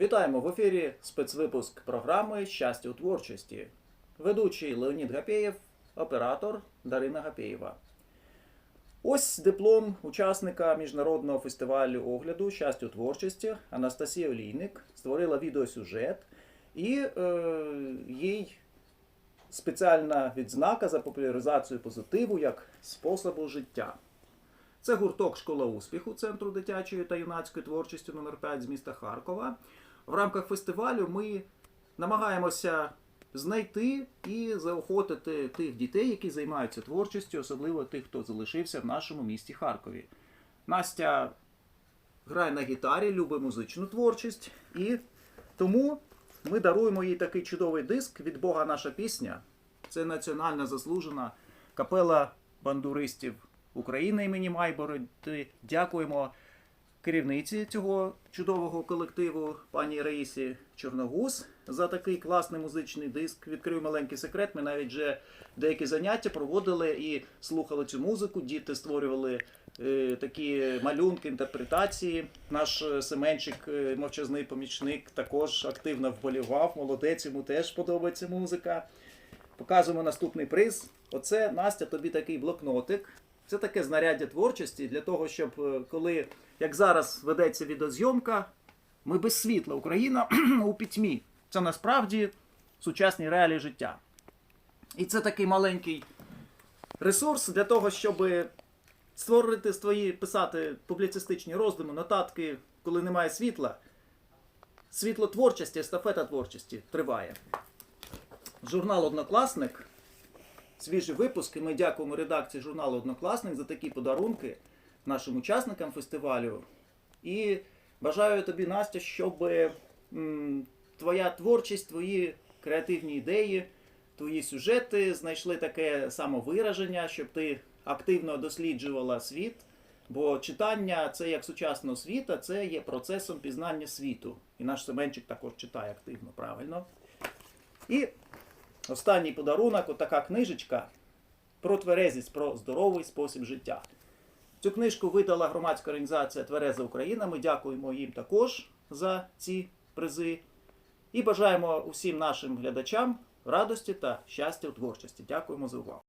Вітаємо в ефірі спецвипуск програми Щастя у творчості. Ведучий Леонід Гапєєв, оператор Дарина Гапєєва. Ось диплом учасника міжнародного фестивалю огляду Щастя у творчості Анастасія Олійник створила відеосюжет, і е, їй спеціальна відзнака за популяризацію позитиву як способу життя. Це гурток Школа успіху Центру дитячої та юнацької творчості номер 5 з міста Харкова. В рамках фестивалю ми намагаємося знайти і заохотити тих дітей, які займаються творчістю, особливо тих, хто залишився в нашому місті Харкові. Настя грає на гітарі, любить музичну творчість, і тому ми даруємо їй такий чудовий диск від Бога наша пісня. Це національна заслужена капела бандуристів України імені Майбороди. Дякуємо керівниці цього чудового колективу, пані Раїсі Чорногуз, за такий класний музичний диск. Відкрию маленький секрет. Ми навіть вже деякі заняття проводили і слухали цю музику. Діти створювали е, такі малюнки, інтерпретації. Наш е, Семенчик, е, мовчазний помічник, також активно вболівав. Молодець, йому теж подобається музика. Показуємо наступний приз. Оце Настя, тобі такий блокнотик. Це таке знаряддя творчості для того, щоб е, коли, як зараз ведеться відеозйомка, ми без світла, Україна у пітьмі. Це насправді сучасні реалії життя. І це такий маленький ресурс для того, щоб створити свої, писати публіцистичні роздуми, нотатки, коли немає світла. Світло творчості, естафета творчості триває. Журнал Однокласник свіжі випуски. Ми дякуємо редакції журналу Однокласник за такі подарунки нашим учасникам фестивалю. І бажаю тобі, Настя, щоб твоя творчість, твої креативні ідеї, твої сюжети знайшли таке самовираження, щоб ти активно досліджувала світ. Бо читання це як сучасна освіта, це є процесом пізнання світу. І наш Семенчик також читає активно, правильно. І Останній подарунок, отака книжечка про тверезість, про здоровий спосіб життя. Цю книжку видала громадська організація Твереза Україна. Ми дякуємо їм також за ці призи. І бажаємо усім нашим глядачам радості та щастя у творчості. Дякуємо за увагу.